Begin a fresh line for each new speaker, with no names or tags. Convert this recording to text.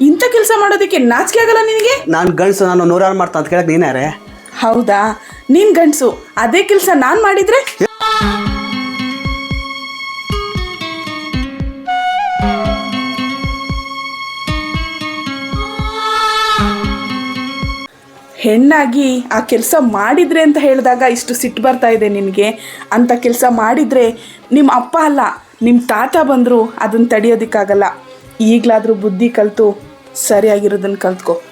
ಇಂಥ ಕೆಲಸ ಮಾಡೋದಕ್ಕೆ ನಾಚಿಕೆ ಆಗಲ್ಲ ನಿನಗೆ?
ನಾನು ಗಂಡಸು ನಾನು ನೂರಾರು ಮಾಡ್ತಾ ಅಂತ ಕೇಳಕ್ ನೀನ್ಯಾರೆ
ಹೌದಾ? ನೀನ್ ಗಂಡಸು ಅದೇ ಕೆಲಸ ನಾನು ಮಾಡಿದ್ರೆ? ಹೆಣ್ಣಾಗಿ ಆ ಕೆಲಸ ಮಾಡಿದ್ರೆ ಅಂತ ಹೇಳಿದಾಗ ಇಷ್ಟು ಸಿಟ್ಟು ಬರ್ತಾ ಇದೆ ನಿನಗೆ? ಅಂಥ ಕೆಲಸ ಮಾಡಿದರೆ ನಿಮ್ಮ ಅಪ್ಪ ಅಲ್ಲ ನಿಮ್ಮ ತಾತ ಬಂದರೂ ಅದನ್ನು ತಡೆಯೋದಕ್ಕಾಗಲ್ಲ. ಈಗಲಾದರೂ ಬುದ್ಧಿ ಕಲಿತು ಸರಿಯಾಗಿರೋದನ್ನು ಕಲ್ತ್ಕೊ.